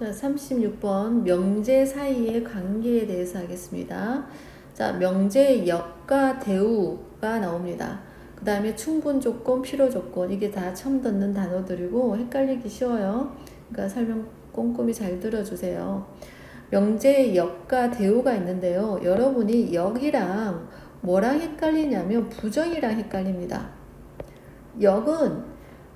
자, 36번 명제 사이의 관계에 대해서 하겠습니다. 자, 명제 역과 대우가 나옵니다. 그 다음에 충분 조건, 필요 조건 이게 다 처음 듣는 단어들이고 헷갈리기 쉬워요. 그러니까 설명 꼼꼼히 잘 들어주세요. 명제 역과 대우가 있는데요. 여러분이 역이랑 뭐랑 헷갈리냐면 부정이랑 헷갈립니다. 역은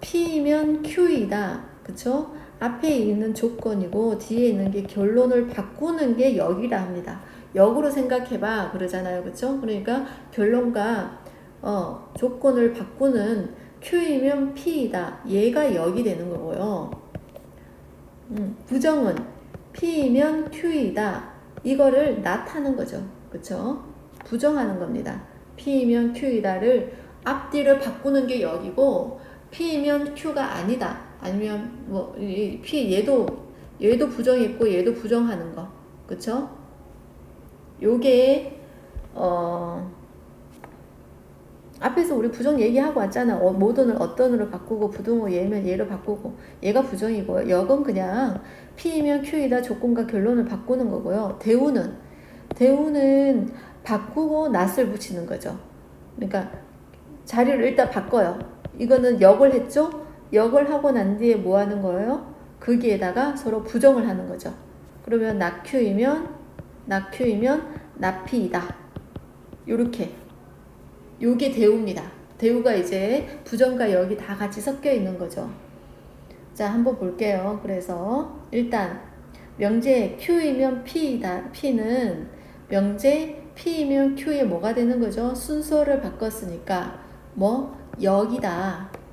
P이면 Q이다. 그쵸? 앞에 있는 조건이고 뒤에 있는 게 결론을 바꾸는 게 역이라 합니다. 역으로 생각해봐 그러잖아요. 그쵸? 그러니까 결론과 어, 조건을 바꾸는 Q이면 P이다. 얘가 역이 되는 거고요. 음, 부정은 P이면 Q이다. 이거를 나타는 거죠. 그쵸? 부정하는 겁니다. P이면 Q이다를 앞뒤를 바꾸는 게 역이고 P이면 Q가 아니다. 아니면 뭐이 P 얘도 얘도 부정했고 얘도 부정하는 거. 그쵸? 요게 어 앞에서 우리 부정 얘기하고 왔잖아. 어, 모든을 어떤으로 바꾸고 부등호 얘면 얘로 바꾸고 얘가 부정이고요. 역은 그냥 P이면 Q이다 조건과 결론을 바꾸는 거고요. 대우는 대우는 바꾸고 낫을 붙이는 거죠. 그러니까 자리를 일단 바꿔요. 이거는 역을 했죠? 역을 하고 난 뒤에 뭐 하는 거예요? 거기에다가 서로 부정을 하는 거죠. 그러면 낙큐이면 낙큐이면 나피이다. 요렇게 요게 대우입니다. 대우가 이제 부정과 역이 다 같이 섞여 있는 거죠. 자, 한번 볼게요. 그래서 일단 명제 Q이면 P이다. P는 명제 P이면 Q에 뭐가 되는 거죠? 순서를 바꿨으니까 뭐 역이다.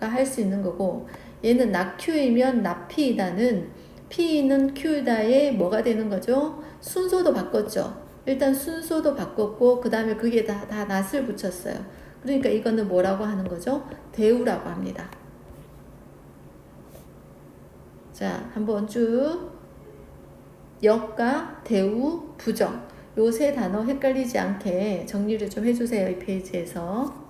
가할수 있는 거고 얘는 낙Q이면 낙P이다는 P는 Q다에 뭐가 되는 거죠? 순서도 바꿨죠. 일단 순서도 바꿨고 그 다음에 그게 다, 다 낫을 붙였어요. 그러니까 이거는 뭐라고 하는 거죠? 대우라고 합니다. 자, 한번 쭉 역과 대우, 부정 요 세 단어 헷갈리지 않게 정리를 좀 해주세요. 이 페이지에서.